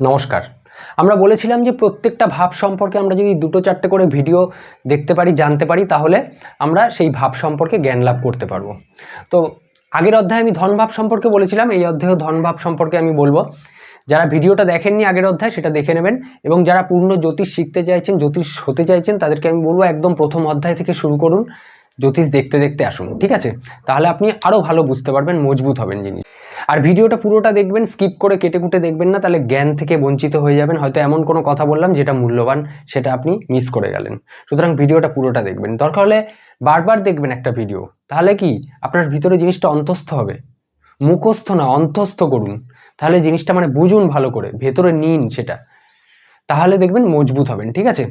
নমস্কার। আমরা বলেছিলাম যে প্রত্যেকটা ভাব সম্পর্কে আমরা যদি দুটো চারটে করে ভিডিও দেখতে পারি, জানতে পারি, তাহলে আমরা সেই ভাব সম্পর্কে জ্ঞান লাভ করতে পারব। তো আগের অধ্যায়ে আমি ধনভাব সম্পর্কে বলেছিলাম, এই অধ্যায়েও ধনভাব সম্পর্কে আমি বলব। যারা ভিডিওটা দেখেননি আগের অধ্যায়, সেটা দেখে নেবেন এবং যারা পূর্ণ জ্যোতিষ শিখতে চাইছেন, জ্যোতিষ হতে চাইছেন, তাদেরকে আমি বলব একদম প্রথম অধ্যায় থেকে শুরু করুন, জ্যোতিষ দেখতে দেখতে আসুন, ঠিক আছে? তাহলে আপনি আরও ভালো বুঝতে পারবেন, মজবুত হবেন জিনিস আর ভিডিওটা পুরোটা দেখবেন স্কিপ করে কেটে কুটে দেখবেন না, তাহলে জ্ঞান থেকে বঞ্চিত হয়ে যাবেন। হয়তো এমন কোনো কথা বললাম যেটা মূল্যবান, সেটা আপনি মিস করে গেলেন। সুতরাং ভিডিওটা পুরোটা দেখবেন। দরকার হলে বারবার দেখবেন একটা ভিডিও তাহলে কি? আপনার ভিতরে জিনিসটা অন্তস্থ হবে। মুখস্থ না, অন্তস্থ করুন। তাহলে জিনিসটা মানে বুঝুন ভালো করে, ভেতরে নিন সেটা। তাহলে দেখবেন মজবুত হবেন, ঠিক আছে?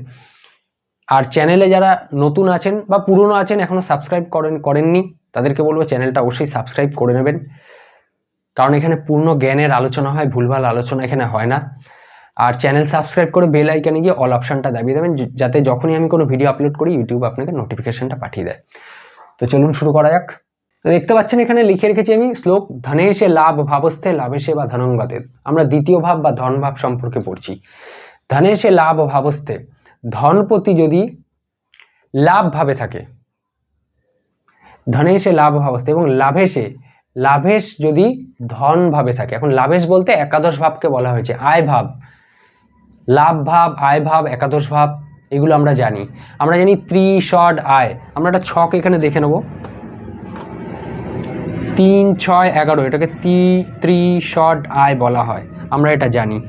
আর চ্যানেলে যারা নতুন আছেন বা পুরনো আছেন এখনও সাবস্ক্রাইব করেন, করেননি, তাদেরকে বলব চ্যানেলটা অবশ্যই সাবস্ক্রাইব করে নেবেন। কারণ এখানে পূর্ণ জ্ঞানের আলোচনা হয়, ভুলভাল আলোচনা এখানে হয় না। আর চ্যানেল সাবস্ক্রাইব করে বেল আইকনে গিয়ে অল অপশানটা দাবিয়ে দেবেন যাতে যখনই আমি কোনো ভিডিও আপলোড করি ইউটিউব আপনাকে নোটিফিকেশনটা পাঠিয়ে দেয়। তো চলুন শুরু করা যাক। দেখতে পাচ্ছেন এখানে লিখে রেখেছি আমি শ্লোক, ধনেশে লাভ ভাবস্থে লাভেশে বা ধনঙ্গতে। আমরা দ্বিতীয় ভাব বা ধন ভাব সম্পর্কে পড়ছি। ধনেশে লাভ ভাবস্থে। ধনপতি যদি লাভ ভাবে থাকে, ধনেশে লাভ ভাবস্থে এবং লাভেশে লাভেশ যদি ধন ভাবে থাকে, এখন লাভেশ বলতে একাদশ ভাবকে বলা হয়েছে, আয় ভাব। লাভ ভাব, আয় ভাব, একাদশ ভাব, এগুলো আমরা জানি। আমরা জানি ত্রি, ষড, আয়। আমরা একটা ছক এখানে দেখে নেব। তিন, ছয়, এগারো, এটাকে ত্রি ত্রি, ষড, আয় বলা হয়। আমরা এটা জানি।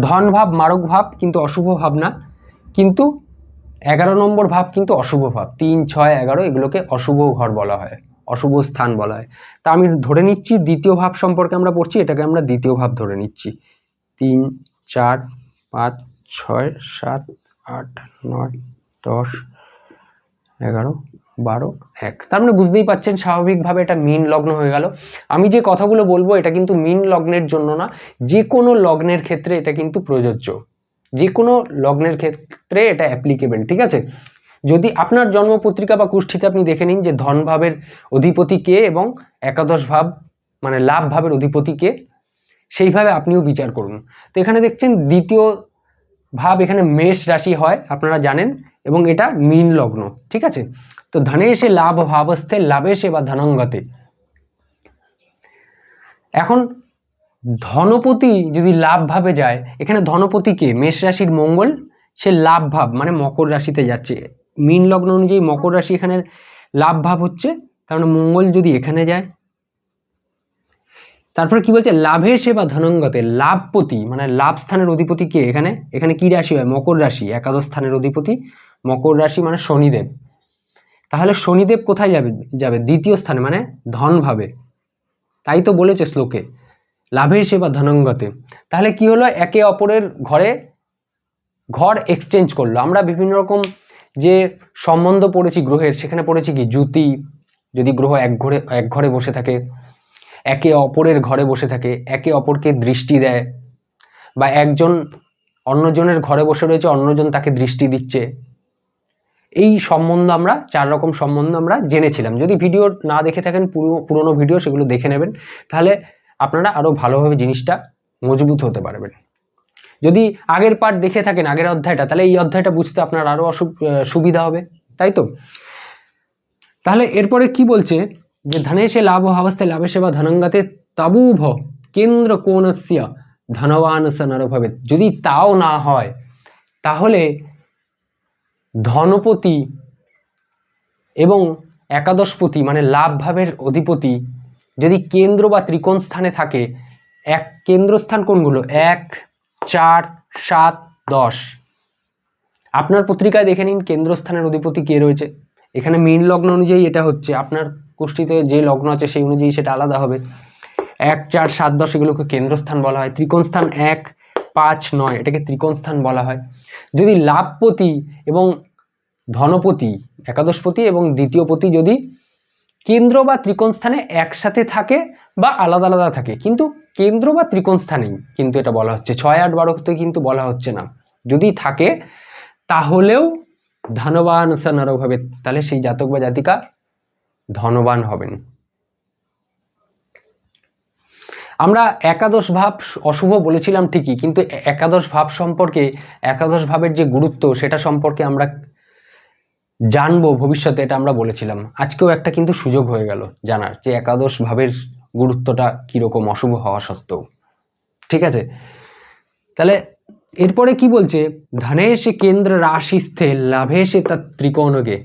ধন ভাব, মারক ভাব কিন্তু অশুভ ভাব না। কিন্তু এগারো নম্বর ভাব কিন্তু অশুভ ভাব। তিন, ছয়, এগারো এগুলোকে অশুভ ঘর বলা হয়। অশুভ স্থান বলা হয়। তা আমি ধরে নিচ্ছি, দ্বিতীয় ভাব সম্পর্কে আমরা পড়ছি, এটাকে আমরা দ্বিতীয় ভাব ধরে নিচ্ছি। তিন, চার, পাঁচ, ছয়, সাত, আট, নয়, দশ, এগারো, বারো, এক। তার মানে বুঝতেই পাচ্ছেন, স্বাভাবিকভাবে এটা মিন লগ্ন হয়ে গেল। আমি যে কথাগুলো বলব, এটা কিন্তু মিন লগ্নের জন্য না, যে কোনো লগ্নের ক্ষেত্রে এটা কিন্তু প্রযোজ্য। যে কোনো লগ্নের ক্ষেত্রে এটা অ্যাপ্লিকেবল ঠিক আছে? যদি আপনার জন্মপত্রিকা বা কুষ্ঠিতে আপনি দেখে নিন যে ধন ভাবের অধিপতি কে এবং একাদশ ভাব মানে লাভ ভাবের অধিপতি কে, সেইভাবে আপনিও বিচার করুন। তো এখানে দেখছেন দ্বিতীয় ভাব এখানে মেষ রাশি হয়, আপনারা জানেন, এবং এটা মীন লগ্ন, ঠিক আছে? তো ধনে এসে লাভ ভাবস্থে লাভেশে বা ধনঙ্গতে। এখন ধনপতি যদি লাভ ভাবে যায়, এখানে ধনপতি কে? মেষ রাশির মঙ্গল, সে লাভ ভাব মানে মকর রাশিতে যাচ্ছে। মীন লগ্ন অনুযায়ী মকর রাশি এখানে লাভ ভাব হচ্ছে মানে মঙ্গল যদি এখানে যায়, তারপরে কি বলছে? লাভেশে সেবা ধনঙ্গতে, লাভপতি মানে লাভ স্থানের অধিপতি কে এখানে? এখানে কি রাশি হয়? মকর রাশি, একাদশ স্থানের অধিপতি। মকর রাশি মানে শনিদেব। তাহলে শনিদেব কোথায় যাবে? যাবে দ্বিতীয় স্থানে মানে ধন ভাবে। তাই তো বলেছে শ্লোকে লাভেশে সেবা ধনঙ্গতে। তাহলে কি হলো? একে অপরের ঘরে ঘর এক্সচেঞ্জ করল। আমরা বিভিন্ন রকম যে সম্বন্ধ পড়েছি গ্রহের, সেখানে পড়েছি কি জ্যোতি, যদি গ্রহ এক ঘরে এক ঘরে বসে থাকে, একে অপরের ঘরে বসে থাকে, একে অপরকে দৃষ্টি দেয়, বা একজন অন্যজনের ঘরে বসে রয়েছে, অন্যজন তাকে দৃষ্টি দিচ্ছে, এই সম্বন্ধ আমরা, চার রকম সম্বন্ধ আমরা জেনেছিলাম। যদি ভিডিও না দেখে থাকেন, পুরো, পুরোনো ভিডিও সেগুলো দেখে নেবেন, তাহলে আপনারা আরও ভালোভাবে জিনিসটা মজবুত হতে পারবেন। যদি আগের পার্ট দেখে থাকেন, আগের অধ্যায়টা, তাহলে এই অধ্যায়টা বুঝতে আপনার আরও অসু- সুবিধা হবে, তাই তো? তাহলে এরপরে কি বলছে? যে ধনেশে লাভ অবস্থায় লাভে সেবা ধনঙ্গাতে তাবুভ কেন্দ্র কোণস্য ধনবান স নরভবে যদি তাও না হয়, তাহলে ধনপতি এবং একাদশপতি মানে লাভ ভাবের অধিপতি যদি কেন্দ্র বা ত্রিকোণ স্থানে থাকে, এক কেন্দ্রস্থান কোনগুলো? এক চার, সাত, দশ। আপনার পত্রিকায় দেখে নিন কেন্দ্রস্থানের অধিপতি কে রয়েছে। এখানে মীন লগ্ন অনুযায়ী এটা হচ্ছে, আপনার কুষ্টিতে যে লগ্ন আছে সেই অনুযায়ী সেটা আলাদা হবে। এক, চার, সাত, দশ এগুলোকে কেন্দ্রস্থান বলা হয়। ত্রিকোণ স্থান এক, পাঁচ, নয়, এটাকে ত্রিকোণ স্থান বলা হয়। যদি লাভপতি এবং ধনপতি, একাদশপতি এবং দ্বিতীয়পতি যদি কেন্দ্র বা ত্রিকোণ স্থানে একসাথে থাকে বা আলাদা আলাদা থাকে। কিন্তু কেন্দ্র বা ত্রিকোণ স্থানেই কিন্তু এটা বলা হচ্ছে। ছয় আট বারোতে কিন্তু বলা হচ্ছে না। যদি থাকে, তাহলেও ধনবান সানারক হবে তাহলে সেই জাতক বা জাতিকা ধনবান হবেন। আমরা একাদশ ভাব অশুভ বলেছিলাম ঠিকই, কিন্তু একাদশ ভাব সম্পর্কে, একাদশ ভাবের যে গুরুত্ব, সেটা সম্পর্কে আমরা জানব ভবিষ্যতে, এটা আমরা বলেছিলাম। আজকেও একটা কিন্তু সুযোগ হয়ে গেল জানার, যে একাদশ ভাবের গুরুত্বটা কীরকম অশুভ হওয়া সত্ত্বেও। ঠিক আছে? তাহলে এরপরে কি বলছে? ধনে সে কেন্দ্র রাশিস্থে লাভে সে তার ত্রিকোণকে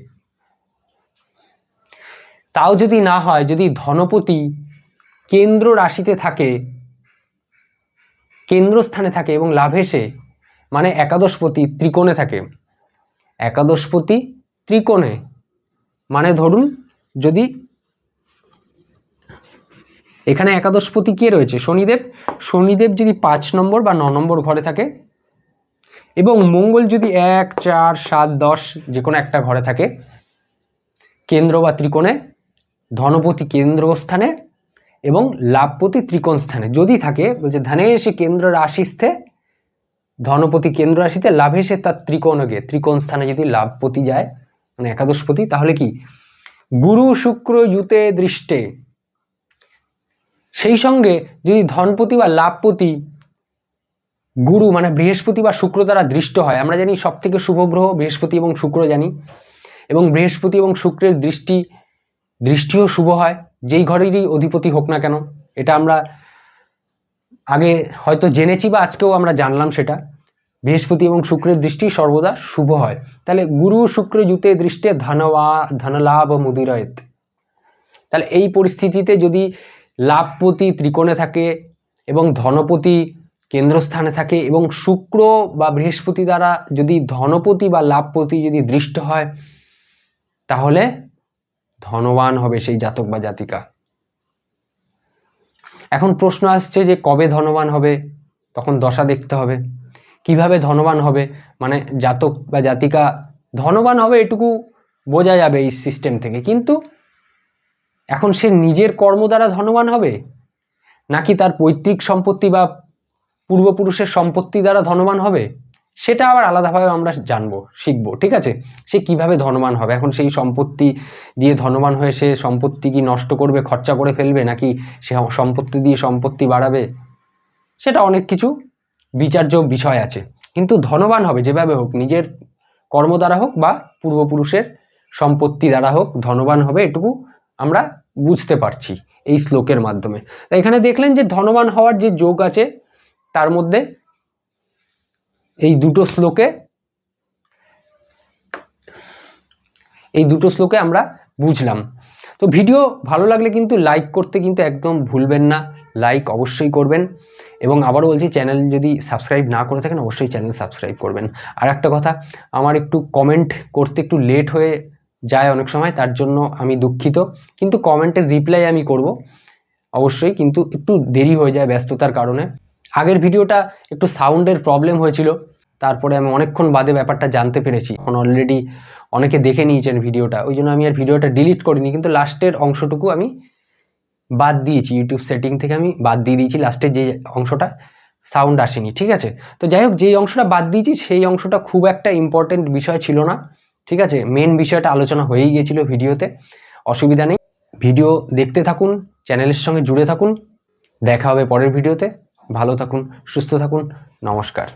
তাও যদি না হয়, যদি ধনপতি কেন্দ্র রাশিতে থাকে, কেন্দ্রস্থানে থাকে এবং লাভেশে মানে একাদশপতি ত্রিকোণে থাকে, একাদশপতি ত্রিকোণে মানে ধরুন যদি এখানে একাদশপতি কে রয়েছে? শনিদেব। শনিদেব যদি পাঁচ নম্বর বা ন নম্বর ঘরে থাকে এবং মঙ্গল যদি এক, চার, সাত, দশ যে কোনো একটা ঘরে থাকে, কেন্দ্র বা ত্রিকোণে, ধনপতি কেন্দ্রস্থানে এবং লাভপতি ত্রিকোণ স্থানে যদি থাকে, বলছে ধানে এসে কেন্দ্র রাশিস্থে, ধনপতি কেন্দ্র রাশিতে লাভে সে তার ত্রিকোণকে ত্রিকোণ স্থানে যদি লাভপতি যায় মানে একাদশপতি তাহলে কি? গুরু, শুক্র জুতে দৃষ্টে সেই সঙ্গে যদি ধনপতি বা লাভপতি, গুরু মানে বৃহস্পতি বা শুক্র দ্বারা দৃষ্ট হয়, আমরা জানি সব থেকে শুভ গ্রহ বৃহস্পতি এবং শুক্র জানি, এবং বৃহস্পতি এবং শুক্রের দৃষ্টি, দৃষ্টিও শুভ হয়, যেই ঘরেরই অধিপতি হোক না কেন, এটা আমরা আগে হয়তো জেনেছি বা আজকেও আমরা জানলাম সেটা, বৃহস্পতি এবং শুক্রের দৃষ্টি সর্বদা শুভ হয়। তাহলে গুরু শুক্র জুতে দৃষ্টে ধনবা ধনলাভ মুদিরয়েত। তাহলে এই পরিস্থিতিতে যদি লাভপতি ত্রিকোণে থাকে এবং ধনপতি কেন্দ্রস্থানে থাকে এবং শুক্র বা বৃহস্পতি দ্বারা যদি ধনপতি বা লাভপতি যদি দৃষ্ট হয়, তাহলে ধনবান হবে সেই জাতক বা জাতিকা। এখন প্রশ্ন আসছে যে কবে ধনবান হবে? তখন দশা দেখতে হবে। কীভাবে ধনবান হবে? মানে জাতক বা জাতিকা, ধনবান হবে এটুকু বোঝা যাবে এই সিস্টেম থেকে। কিন্তু এখন সে নিজের কর্ম দ্বারা ধনবান হবে? নাকি তার পৈতৃক সম্পত্তি বা পূর্বপুরুষের সম্পত্তি দ্বারা ধনবান হবে? সেটা আবার আলাদাভাবে আমরা জানব, শিখব, ঠিক আছে? সে কীভাবে ধনবান হবে? এখন সেই সম্পত্তি দিয়ে ধনবান হয়ে সে সম্পত্তি কি নষ্ট করবে, খরচা করে ফেলবে, নাকি সে সম্পত্তি দিয়ে সম্পত্তি বাড়াবে? সেটা অনেক কিছু বিচার্য বিষয় আছে। কিন্তু ধনবান হবে যেভাবে হোক, নিজের কর্ম দ্বারা হোক বা পূর্বপুরুষের সম্পত্তি দ্বারা হোক, ধনবান হবে এটুকু আমরা বুঝতে পারছি এই শ্লোকের মাধ্যমে। এখানে দেখলেন যে ধনবান হওয়ার যে যোগ আছে, তার মধ্যে এই দুটো শ্লোকে, এই দুটো শ্লোকে আমরা বুঝলাম। তো ভিডিও ভালো লাগলে কিন্তু লাইক করতে কিন্তু একদম ভুলবেন না। লাইক অবশ্যই করবেন এবং আবারও বলছি, চ্যানেল যদি সাবস্ক্রাইব না করে থাকেন, অবশ্যই চ্যানেল সাবস্ক্রাইব করবেন। আর একটা কথা, আমার একটু কমেন্ট করতে একটু লেট হয়ে যায় অনেক সময়, তার জন্য আমি দুঃখিত। কিন্তু কমেন্টের রিপ্লাই আমি করব। অবশ্যই, কিন্তু একটু দেরি হয়ে যায় ব্যস্ততার কারণে। আগের ভিডিওটা একটু সাউন্ডের প্রবলেম হয়েছিল। তারপরে আমি অনেকক্ষণ বাদে ব্যাপারটা জানতে পেরেছি। এখন অলরেডি অনেকে দেখে নিয়েছেন ভিডিওটা। ওই জন্য আমি আর ভিডিওটা ডিলিট করিনি। কিন্তু লাস্টের অংশটুকু আমি বাদ দিয়েছি। ইউটিউব সেটিং থেকে আমি বাদ দিয়ে দিয়েছি লাস্টের যে অংশটা সাউন্ড আসেনি। ঠিক আছে? তো যাই হোক, যেই অংশটা বাদ দিয়েছি, সেই অংশটা খুব একটা ইম্পর্টেন্ট বিষয় ছিল না। ঠিক আছে? মেন বিষয়টা আলোচনা হয়েই গিয়েছিল ভিডিওতে। অসুবিধা নেই। ভিডিও দেখতে থাকুন, চ্যানেলের সঙ্গে জুড়ে থাকুন। দেখা হবে পরের ভিডিওতে। ভালো থাকুন, সুস্থ থাকুন। নমস্কার।